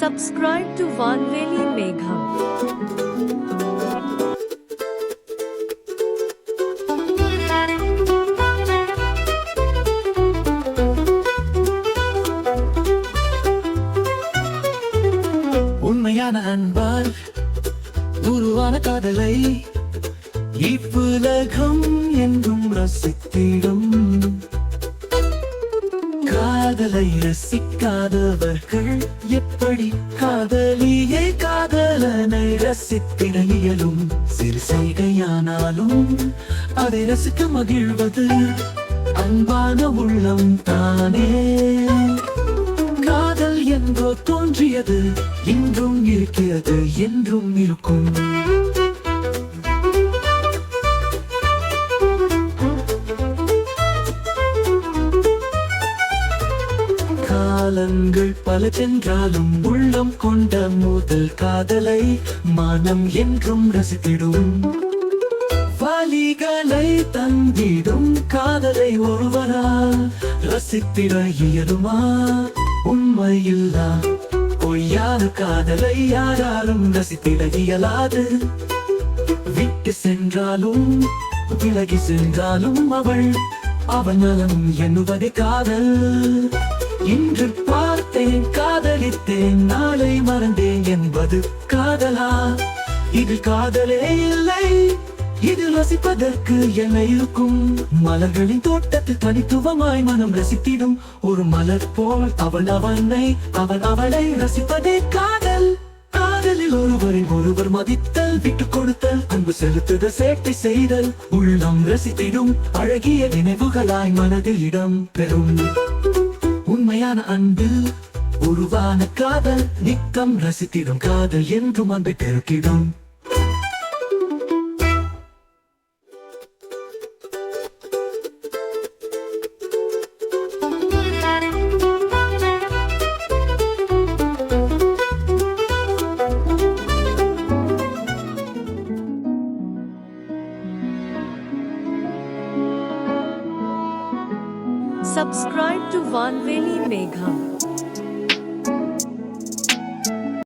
Subscribe to Vanveli மேகம் உண்மையான அன்பால் உருவான காதலை இவ்வுலகம் என்றும் ரசித்திடும். காதலை ரசிக்காதவர்கள் எப்படி காதலியே காதலனை ரசித்திட இயலும் சிறு செய்கையானாலும் அதை ரசிக்க மகிழ்வது அன்பான உள்ளம் தானே. காதல் என்றோ தோன்றியது இன்றும் இருக்கிறது என்றும் இருக்கும். கண்கள் பல சென்றாலும் உள்ளம் கொண்ட முதல் காதலை மனம் என்றும் ரசித்திடும். வலிகளை தந்திடும் காதலை ஒருவரால் ரசித்திட இயலுமா உண்மையில்லா பொய்யான காதலை யாராலும் ரசித்திட இயலாது விட்டு சென்றாலும் விலகி சென்றாலும் அவள் அவன் நலம் எண்ணுவதே காதல். இன்று காதலித்தேன் நாளை மறந்தேன் என்பது காதலா? இது காதலே இல்லை இது ரசிப்பதற்கு என்ன இருக்கும்? மலர்களின் தோட்டத்தில் தனித்துவமாய் மனம் ரசித்திடும் ஒரு மலர் போல் அவள் அவனை அவன் அவளை ரசிப்பதே காதல். காதலில் ஒருவரை ஒருவர் மதித்தல் விட்டு கொடுத்தல் அன்பு செலுத்துத சேட்டை செய்தல் உள்ளம் ரசித்திடும் அழகிய நினைவுகளாய் மனதில் இடம் பெறும். உண்மையான அன்பு உருவான காதல் நித்தம் ரசித்திடும் காதல் என்றும் அன்பை பெருக்கிடும் Subscribe to Vanveli Megha.